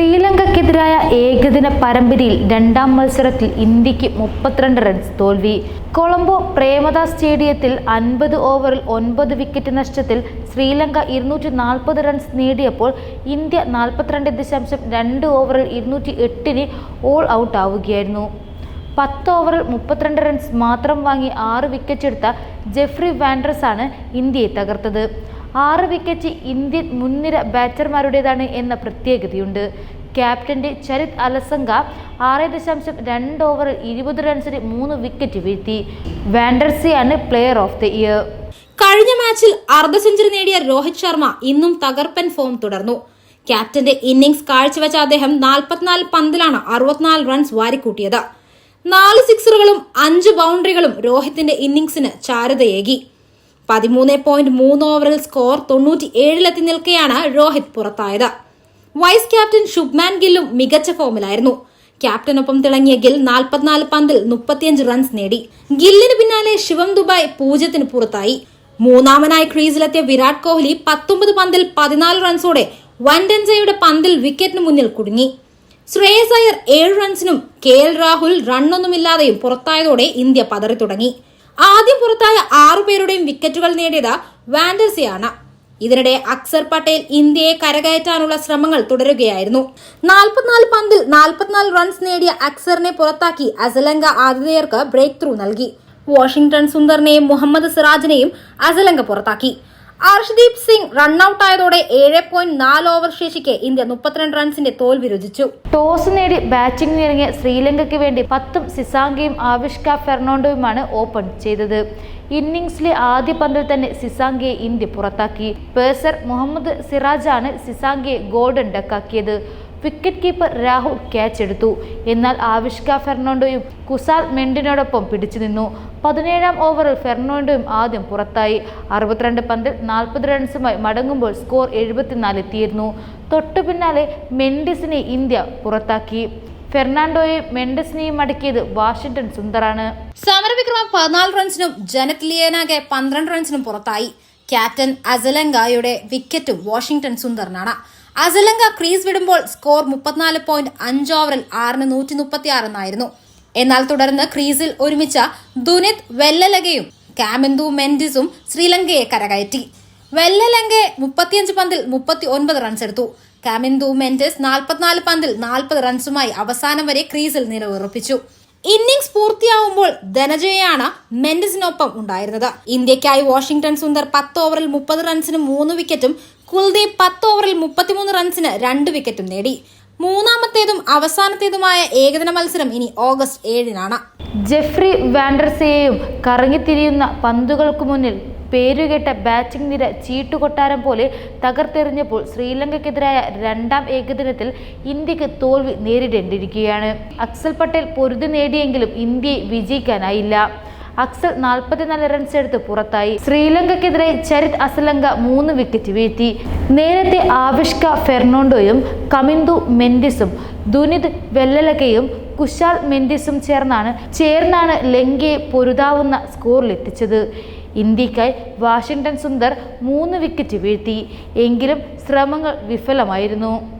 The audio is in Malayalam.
ശ്രീലങ്കയ്ക്കെതിരായ ഏകദിന പരമ്പരയിൽ രണ്ടാം മത്സരത്തിൽ ഇന്ത്യയ്ക്ക് മുപ്പത്തിരണ്ട് റൺസ് തോൽവി. കൊളംബോ പ്രേമദാസ് സ്റ്റേഡിയത്തിൽ അൻപത് ഓവറിൽ ഒൻപത് വിക്കറ്റ് നഷ്ടത്തിൽ ശ്രീലങ്ക ഇരുന്നൂറ്റി നാൽപ്പത് റൺസ് നേടിയപ്പോൾ ഇന്ത്യ നാൽപ്പത്തിരണ്ട് ദശാംശം രണ്ട് ഓവറിൽ ഇരുന്നൂറ്റി എട്ടിന് ഓൾ ഔട്ട് ആവുകയായിരുന്നു. പത്ത് ഓവറിൽ മുപ്പത്തിരണ്ട് റൺസ് മാത്രം വാങ്ങി ആറ് വിക്കറ്റ് എടുത്ത ജെഫ്രി വാൻഡ്രസ് ആണ് ഇന്ത്യയെ തകർത്തത്. ആറ് വിക്കറ്റ് ഇന്ത്യൻ മുൻനിര ബാറ്റർമാരുടേതാണ് എന്ന പ്രത്യേകതയുണ്ട്. ക്യാപ്റ്റന്റെ ചരിത് അലസംഗ ആറ് ദശാംശം രണ്ട് ഓവറിൽ ഇരുപത് റൺസിന് മൂന്ന് വിക്കറ്റ് വീഴ്ത്തി. വാൻഡർസിയാണ് പ്ലെയർ ഓഫ് ദി ഇയർ കഴിഞ്ഞ മാച്ചിൽ അർദ്ധ സെഞ്ചുറി നേടിയ രോഹിത് ശർമ്മ ഇന്നും തകർപ്പൻ ഫോം തുടർന്നു. ക്യാപ്റ്റന്റെ ഇന്നിംഗ്സ് കാഴ്ചവെച്ച അദ്ദേഹം നാൽപ്പത്തിനാല് പന്തിലാണ് അറുപത്തിനാല് റൺസ് വാരിക്കൂട്ടിയത്. നാല് സിക്സറുകളും അഞ്ച് ബൗണ്ടറികളും രോഹിത്തിന്റെ ഇന്നിംഗ്സിന് ചാരുതയേകി. പതിമൂന്ന് പോയിന്റ് മൂന്ന് ഓവറിൽ സ്കോർ തൊണ്ണൂറ്റി ഏഴിലെത്തി നിൽക്കെയാണ് രോഹിത് പുറത്തായത്. വൈസ് ക്യാപ്റ്റൻ ശുഭ്മാൻ ഗില്ലും മികച്ച ഫോമിലായിരുന്നു. ക്യാപ്റ്റനൊപ്പം തിളങ്ങിയ ഗിൽ നാൽപ്പത്തിനാല് പന്തിൽ മുപ്പത്തിയഞ്ച് റൺസ് നേടി. ഗില്ലിന് പിന്നാലെ ശിവം ദുബായ് പൂജ്യത്തിന് പുറത്തായി. മൂന്നാമനായി ക്രീസിലെത്തിയ വിരാട് കോഹ്ലി പത്തൊമ്പത് പന്തിൽ പതിനാല് റൺസോടെ വൻഡൻസയുടെ പന്തിൽ വിക്കറ്റിന് മുന്നിൽ കുടുങ്ങി. ശ്രേയസ് അയ്യർ ഏഴ് റൺസിനും കെ എൽ രാഹുൽ റണ്ണൊന്നുമില്ലാതെയും പുറത്തായതോടെ ഇന്ത്യ പതറി തുടങ്ങി. ആദ്യം പുറത്തായ ആറു പേരുടെയും വിക്കറ്റുകൾ നേടിയത് വാൻഡർസിയാണ് ഇതിനിടെ അക്സർ പട്ടേൽ ഇന്ത്യയെ കരകയറ്റാനുള്ള ശ്രമങ്ങൾ തുടരുകയായിരുന്നു. നാൽപ്പത്തിനാല് പന്തിൽ നാൽപ്പത്തിനാല് റൺസ് നേടിയ അക്സറിനെ പുറത്താക്കി അസലങ്ക ആതിഥേയർക്ക് ബ്രേക്ക് ത്രൂ നൽകി. വാഷിംഗ്ടൺ സുന്ദറിനെയും മുഹമ്മദ് സിറാജിനെയും അസലങ്ക പുറത്താക്കി. അർഷ്ദീപ് സിംഗ് റണ്ണൌട്ടായതോടെ ഏഴ് പോയിന്റ് നാല് ഓവർ ശേഷിക്ക് ഇന്ത്യ മുപ്പത്തിരണ്ട് റൺസിന്റെ തോൽവി രുചിച്ചു ടോസ് നേടി ബാറ്റിംഗിനിറങ്ങിയ ശ്രീലങ്കയ്ക്ക് വേണ്ടി പത്തും സിസാങ്കയും ആവിഷ്ക ഫെർണാണ്ടോയുമാണ് ഓപ്പൺ ചെയ്തത്. ഇന്നിംഗ്സിലെ ആദ്യ പന്തിൽ തന്നെ സിസാങ്കയെ ഇന്ത്യ പുറത്താക്കി. പേസർ മുഹമ്മദ് സിറാജാണ് സിസാങ്കയെ ഗോൾഡൻ ഡക്കാക്കിയത്. വിക്കറ്റ് കീപ്പർ രാഹുൽ ക്യാച്ച് എടുത്തു. എന്നാൽ ആവിഷ്ക ഫെർണാണ്ടോയും കുസാൽ മെൻഡിനോടൊപ്പം പിടിച്ചു നിന്നു. പതിനേഴാം ഓവറിൽ ഫെർണാണ്ടോയും ആദ്യം പുറത്തായി. അറുപത്തിരണ്ട് പന്തിൽ നാൽപ്പത് റൺസുമായി മടങ്ങുമ്പോൾ സ്കോർ എഴുപത്തിനാല് എത്തിയിരുന്നു. തൊട്ടു പിന്നാലെ മെൻഡിസിനെ ഇന്ത്യ പുറത്താക്കി. ഫെർണാണ്ടോയെയും മെൻഡസിനെയും മടക്കിയത് വാഷിംഗ്ടൺ സുന്ദറാണ്. സമരവിക്രമം പതിനാല് റൺസിനും ജനത് ലിയനാകെ പന്ത്രണ്ട് റൺസിനും പുറത്തായി. ക്യാപ്റ്റൻ അസലങ്കായുടെ വിക്കറ്റും വാഷിംഗ്ടൺ സുന്ദറിനാണ്. അസലങ്ക ക്രീസ് വിടുമ്പോൾ സ്കോർ മുപ്പത്തിനാല് പോയിന്റ് അഞ്ച് ഓവറിൽ ആറിന് നൂറ്റി മുപ്പത്തി ആറെന്നായിരുന്നു എന്നാൽ തുടർന്ന് ക്രീസിൽ ഒരുമിച്ച ദുനിത് വെല്ലലഗയും കാമിന്ദു മെൻഡിസും ശ്രീലങ്കയെ കരകയറ്റി. വെല്ലലങ്കെ മുപ്പത്തിയഞ്ച് പന്തിൽ മുപ്പത്തി ഒൻപത് റൺസ് എടുത്തു. കാമിന്ദു മെൻഡിസ് നാൽപ്പത്തിനാല് പന്തിൽ നാൽപ്പത് റൺസുമായി അവസാനം വരെ ക്രീസിൽ നിലയുറപ്പിച്ചു ഇന്നിംഗ്സ് പൂർത്തിയാവുമ്പോൾ ധനജയാണ് മെൻഡിസിനൊപ്പം ഉണ്ടായിരുന്നത്. ഇന്ത്യക്കായി വാഷിംഗ്ടൺ സുന്ദർ പത്ത് ഓവറിൽ മുപ്പത് റൺസിന് മൂന്ന് വിക്കറ്റും കുൽദീപ് പത്ത് ഓവറിൽ മുപ്പത്തിമൂന്ന് റൺസിന് രണ്ട് വിക്കറ്റും നേടി. മൂന്നാമത്തേതും അവസാനത്തേതുമായ ഏകദിന മത്സരം ഇനി ഓഗസ്റ്റ് ഏഴിനാണ്. ജെഫ്രി വാൻഡർസയെയും കറങ്ങിത്തിരിയുന്ന പന്തുകൾക്ക് മുന്നിൽ പേരുകേട്ട ബാറ്റിംഗ് നിര ചീട്ടുകൊട്ടാരം പോലെ തകർത്തെറിഞ്ഞപ്പോൾ ശ്രീലങ്കയ്ക്കെതിരായ രണ്ടാം ഏകദിനത്തിൽ ഇന്ത്യയ്ക്ക് തോൽവി നേരിടേണ്ടിയിരിക്കുകയാണ്. അക്സൽ പട്ടേൽ പൊരുതി നേടിയെങ്കിലും ഇന്ത്യയെ വിജയിക്കാനായില്ല. അക്സൽ നാൽപ്പത്തിനാല് റൺസ് എടുത്ത് പുറത്തായി. ശ്രീലങ്കയ്ക്കെതിരെ ചരിത് അസലങ്ക മൂന്ന് വിക്കറ്റ് വീഴ്ത്തി. നേരത്തെ ആവിഷ്ക ഫെർണാണ്ടോയും കമിന്ദു മെൻഡിസും ദുനിത് വെല്ലലകയും കുശാൽ മെൻഡിസും ചേർന്നാണ് ചേർന്നാണ് ലങ്കയെ പൊരുതാവുന്ന സ്കോറിലെത്തിച്ചത് ഇന്ത്യക്കായി വാഷിംഗ്ടൺ സുന്ദർ മൂന്ന് വിക്കറ്റ് വീഴ്ത്തി. എങ്കിലും ശ്രമങ്ങൾ വിഫലമായിരുന്നു.